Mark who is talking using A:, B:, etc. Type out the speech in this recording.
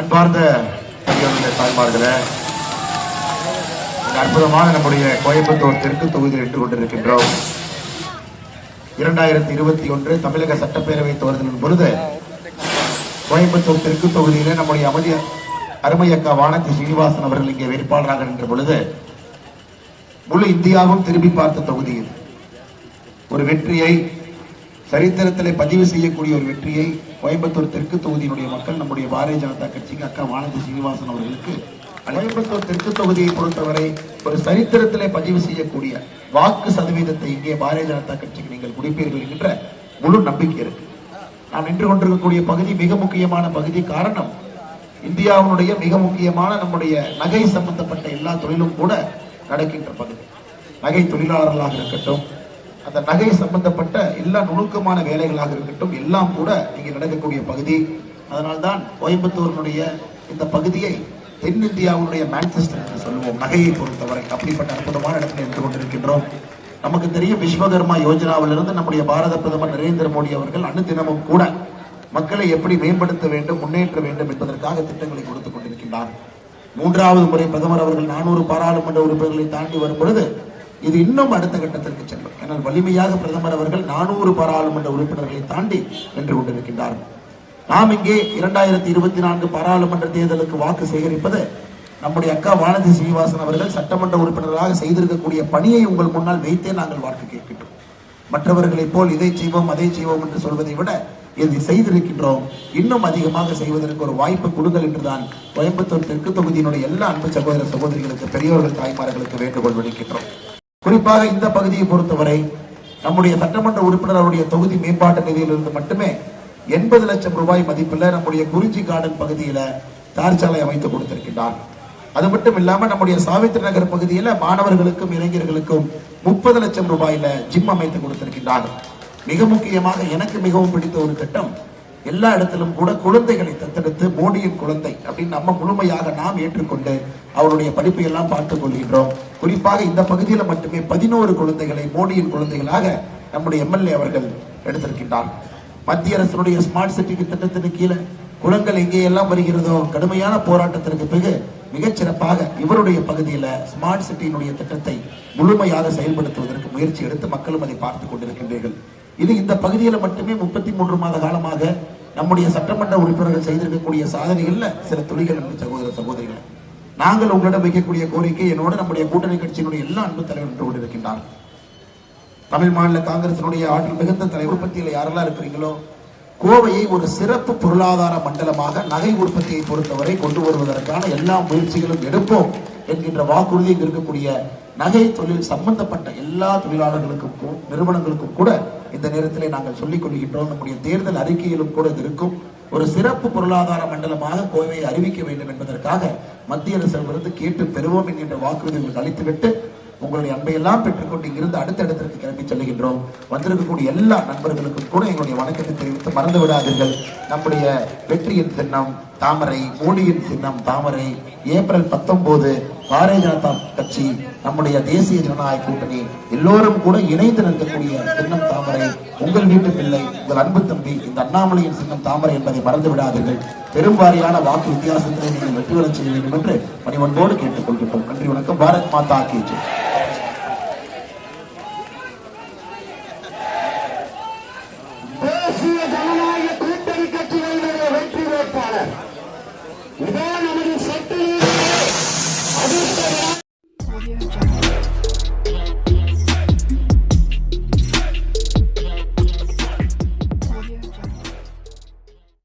A: அன்பார்ந்த பெரியவர்களே தாய்மார்களே அற்புதமான நம்முடைய கோயம்புத்தூர் தெற்கு தொகுதியில் நின்று கொண்டிருக்கின்றோம். இரண்டாயிரத்தி இருபத்தி ஒன்று தமிழக சட்டப்பேரவை தேர்தலின் பொழுது கோயம்புத்தூர் தெற்கு தொகுதியிலே நம்முடைய அமதி அருமையக்கா வானதி சீனிவாசன் அவர்கள் இங்கே வேட்பாளராக நின்ற பொழுது முழு இந்தியாவும் திரும்பி பார்த்த தொகுதி ஒரு வெற்றியை சரித்திரத்திலே பதிவு செய்யக்கூடிய ஒரு வெற்றியை கோயம்புத்தூர் தெற்கு தொகுதியினுடைய மக்கள் நம்முடைய பாரதிய ஜனதா கட்சிக்கு அக்கா வானதி சீனிவாசன் அவர்களுக்கு கோயம்புத்தூர் தெற்கு தொகுதியை பொறுத்தவரை ஒரு சரித்திரத்திலே பதிவு செய்யக்கூடிய வாக்கு சதவீதத்தை இங்கே பாரதிய ஜனதா கட்சிக்கு நீங்கள் குடிப்பீர்கள் என்கின்ற முழு நம்பிக்கை இருக்கு. நாம் நின்று கொண்டிருக்கக்கூடிய பகுதி மிக முக்கியமான பகுதி. காரணம் இந்தியாவினுடைய மிக முக்கியமான நம்முடைய நகை சம்பந்தப்பட்ட எல்லா தொழிலும் கூட நடக்கின்ற பகுதி. நகை தொழிலாளர்களாக இருக்கட்டும் அந்த நகை சம்பந்தப்பட்ட எல்லா நுணுக்கமான வேலைகளாக இருக்கட்டும் எல்லாம் கூட இங்கே நடக்கக்கூடிய பகுதி. அதனால்தான் கோயம்புத்தூரினுடைய இந்த பகுதியை தென்னிந்தியாவுடைய மேன்செஸ்டர் என்று சொல்லுவோம். நகையை பொறுத்தவரை அப்படிப்பட்ட அற்புதமான இடத்தில் இருந்து கொண்டிருக்கின்றோம். நமக்கு தெரியும் விஸ்வகர்மா யோஜனாவிலிருந்து நம்முடைய பாரத பிரதமர் நரேந்திர மோடி அவர்கள் அனுதினமும் கூட மக்களை எப்படி மேம்படுத்த வேண்டும் முன்னேற்ற வேண்டும் என்பதற்காக திட்டங்களை கொடுத்துக் கொண்டிருக்கின்றார். மூன்றாவது முறை பிரதமர் அவர்கள் நானூறு பாராளுமன்ற உறுப்பினர்களை தாண்டி வரும் பொழுது இது இன்னும் அடுத்த கட்டத்திற்கு செல்லும். ஏனால் வலிமையாக பிரதமர் அவர்கள் நானூறு பாராளுமன்ற உறுப்பினர்களை தாண்டி நின்று கொண்டிருக்கின்றார்கள் நாம் இங்கே இரண்டாயிரத்தி இருபத்தி நான்கு பாராளுமன்ற தேர்தலுக்கு வாக்கு சேகரிப்பது நம்முடைய அக்கா வானதி சீனிவாசன் அவர்கள் சட்டமன்ற உறுப்பினராக செய்திருக்கக்கூடிய பணியை உங்கள் முன்னால் வைத்தே நாங்கள் வாக்கு கேட்கின்றோம். மற்றவர்களைப் போல் இதை செய்வோம் அதை செய்வோம் என்று சொல்வதை விட இதை செய்திருக்கின்றோம். இன்னும் அதிகமாக செய்வதற்கு ஒரு வாய்ப்பு கொடுங்கள் என்றுதான் கோயம்புத்தூர் தெற்கு தொகுதியினுடைய எல்லா அன்பு சகோதர சகோதரிகளுக்கு பெரியோர்கள் தாய்மார்களுக்கு வேண்டுகோள் விடுக்கின்றோம். குறிப்பாக இந்த பகுதியை பொறுத்தவரை நம்முடைய சட்டமன்ற உறுப்பினர் அவருடைய தொகுதி மேம்பாட்டு நிதியிலிருந்து மட்டுமே எண்பது லட்சம் ரூபாய் மதிப்பில் நம்முடைய குறிஞ்சி கார்டன் பகுதியில தார் சாலை அமைத்து கொடுத்திருக்கின்றார். அது மட்டும் இல்லாம நம்முடைய சாவித்திரி நகர் பகுதியில மாணவர்களுக்கும் இளைஞர்களுக்கும் முப்பது லட்சம் ரூபாயில ஜிம் அமைத்து கொடுத்திருக்கின்றார். மிக முக்கியமாக எனக்கு மிகவும் பிடித்த ஒரு திட்டம் எல்லா இடத்திலும் கூட குழந்தைகளை தத்தெடுத்து மோடியின் குழந்தை அப்படின்னு நம்ம முழுமையாக நாம் ஏற்றுக்கொண்டு அவருடைய படிப்பை எல்லாம் பார்த்துக் கொள்கின்றோம். குறிப்பாக இந்த பகுதியில் மட்டுமே பதினோரு குழந்தைகளை மோடியின் குழந்தைகளாக நம்முடைய எம்எல்ஏ அவர்கள் எடுத்திருக்கின்றார். மத்திய அரசினுடைய ஸ்மார்ட் சிட்டி திட்டத்திற்கு கீழே குளங்கள் எங்கே எல்லாம் வருகிறதோ கடுமையான போராட்டத்திற்கு பிறகு மிகச்சிறப்பாக இவருடைய பகுதியில ஸ்மார்ட் சிட்டியினுடைய திட்டத்தை முழுமையாக செயல்படுத்துவதற்கு முயற்சி எடுத்து மக்களும் அதை பார்த்துக் கொண்டிருக்கின்றீர்கள். இது இந்த பகுதியில மட்டுமே முப்பத்தி மூன்று மாத காலமாக நம்முடைய சட்டமன்ற உறுப்பினர்கள் செய்திருக்கக்கூடிய சாதனைகள்ல சில துளிகள் அன்பு சகோதர சகோதரிகள். நாங்கள் உங்களிடம் வைக்கக்கூடிய கோரிக்கை என்னோட நம்முடைய கூட்டணி கட்சியினுடைய எல்லா அன்பு தலைவர் நின்று கொண்டிருக்கின்றார். தமிழ் மாநில காங்கிரசினுடைய ஆற்றல் மிகுந்த தலைவர் பட்டியலில் யாரெல்லாம் இருக்கிறீங்களோ கோவையை ஒரு சிறப்பு பொருளாதார மண்டலமாக நகை உற்பத்தியை பொறுத்தவரை கொண்டு வருவதற்கான எல்லா முயற்சிகளும் எடுப்போம் என்கின்ற வாக்குறுதி இங்கு இருக்கக்கூடிய நகை தொழில் சம்பந்தப்பட்ட எல்லா தொழிலாளர்களுக்கும் நிறுவனங்களுக்கும் கூட இந்த நேரத்திலே நாங்கள் சொல்லிக் கொள்கின்றோம். நம்முடைய தேர்தல் அறிக்கையிலும் கூட இது இருக்கும். ஒரு சிறப்பு பொருளாதார மண்டலமாக கோவையை அறிவிக்க வேண்டும் என்பதற்காக மத்திய அரசிடமிருந்து கேட்டு பெறுவோம் என்கின்ற வாக்குறுதி உங்களுக்கு அளித்துவிட்டு உங்களுடைய அன்பையெல்லாம் பெற்றுக்கொண்டு இங்கிருந்து அடுத்த இடத்திற்கு கிளம்பி செல்லுகின்றோம். வந்திருக்கக்கூடிய எல்லா நண்பர்களுக்கும் கூட எங்களுடைய வணக்கத்தை தெரிவித்து மறந்து விடாதீர்கள். நம்முடைய வெற்றியின் சின்னம் தாமரை மோடியின் சின்னம் தாமரை ஏப்ரல் பத்தொன்பது பாரதிய ஜனதா கட்சி நம்முடைய தேசிய ஜனநாயக கூட்டணி எல்லோரும் கூட இணைந்து நிற்கக்கூடிய சின்னம் தாமரை உங்கள் வீட்டு பிள்ளை உங்கள் அன்பு தம்பி இந்த அண்ணாமலையின் சின்னம் தாமரை என்பதை மறந்து விடாதீர்கள். பெரும்பாரியான வாக்கு வித்தியாசத்தை நீங்கள் வெற்றி பெறச் செய்ய வேண்டும் என்று பணிவன்போடு கேட்டுக்கொள்கின்றோம் நன்றி வணக்கம். பாரத் மாதா
B: கேஜி